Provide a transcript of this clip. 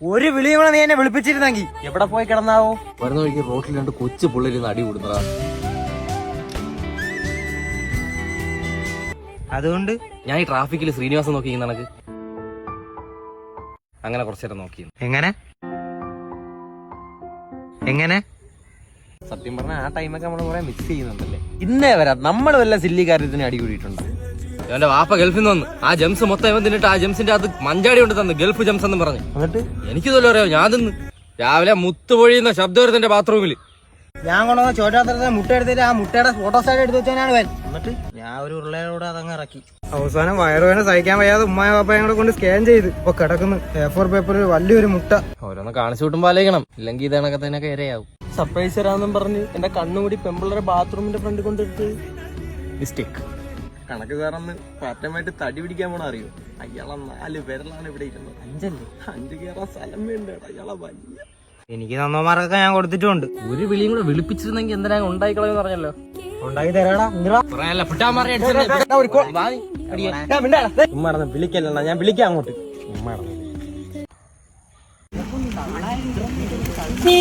ഒരു വിളിയും കൂടെ നീ എന്നെ വിളിപ്പിച്ചിരുന്നെങ്കിൽ എവിടെ പോയി കിടന്നാവോ? വരുന്ന വഴിക്ക് റോട്ടിൽ രണ്ട് കൊച്ചു പിള്ളേരുന്ന് അടി കൂടുന്നതാ. അതുകൊണ്ട്? ഞാൻ ഈ ട്രാഫിക്കിൽ ശ്രീനിവാസം നോക്കി നിനക്ക് അങ്ങനെ കുറച്ചു നേരം നോക്കി എങ്ങനെ? എങ്ങനെ? സത്യം പറഞ്ഞാൽ ആ ടൈമൊക്കെ നമ്മൾ കുറെ മിസ് ചെയ്യുന്നുണ്ടല്ലേ? ഇന്നേ വരാം. നമ്മൾ വല്ല സില്ലി കാര്യത്തിന് അടി കൂടിയിട്ടുണ്ട്. എന്റെ വാപ്പ ഗൾഫിൽ നിന്ന് വന്നു. ആ ജംസ് മൊത്തം ഇവൻ തിന്നിട്ട് ആ ജംസിന്റെ അത് മഞ്ചാടി കൊണ്ട് തന്നു ഗൾഫ് ജംസ് എന്ന് പറഞ്ഞു. എന്നിട്ട്? എനിക്കിതല്ലോ അറിയാം ഞാൻ തിന്ന്. രാവിലെ മുത്ത് പൊഴിയുന്ന ശബ്ദം വരുന്ന ബാത്റൂമിൽ ഞാൻ കൊണ്ടുവന്ന ചോറ്റാത്തരത്തെ മുട്ട എടുത്തിട്ട് ആ മുട്ടയുടെ ഫോട്ടോ സൈഡ് എടുത്ത് വെച്ചാണ് വൻ എന്നിട്ട്? ഞാൻ ഒരു ഉരുളയോടെ അതങ്ങ് ഇറക്കി. അവസാനം വയറുവേന സഹിക്കാൻ വയ്യാതെ ഉമ്മായ പാപ്പയും കൂടെ കൊണ്ട് സ്കാൻ ചെയ്ത്. ഇപ്പൊ കിടക്കുന്നു. എ ഫോർ പേപ്പറിൽ വലിയൊരു മുട്ട. ഓരോന്ന് കാണിച്ചു വിട്ടുമ്പോ ആലോചിക്കണം. ഇല്ലെങ്കിൽ ഇതണക്കെ തന്നെ ഇരയാവും സർപ്രൈസ് തരാന്നും പറഞ്ഞ് എന്റെ കണ്ണുകൂടി പെമ്പിളറെ ബാത്റൂമിന്റെ ഫ്രണ്ട് കൊണ്ടിട്ട് മിസ്റ്റേക്ക് കണക്ക് സാറന്ന് പാറ്റമായിട്ട് തടി പിടിക്കാൻ പോണ അറിയോ? അയാളെ നാല് പേരിലാണ് ഇവിടെ ഇരുന്നത്. അഞ്ചല്ലേ? അഞ്ച് കയറാൻ സ്ഥലം വേണ്ട? അയാളെ വലിയ എനിക്ക് നന്നോമാർക്കൊക്കെ ഞാൻ കൊടുത്തിട്ടുണ്ട്. ഒരു വിളിയും കൂടെ വിളിപ്പിച്ചിരുന്നെങ്കിൽ എന്തിനാ ഉണ്ടായിക്കളെന്ന് പറഞ്ഞല്ലോ? ഉണ്ടാക്കി തരാടാ എന്തിനാ പറയാനല്ല പിട്ടാമാറി അടിച്ചിരുന്നെ. വാ നീ, അടിയെ. ഉമ്മ വിളിക്കല്ല ഞാൻ വിളിക്കാം അങ്ങോട്ട്. നീ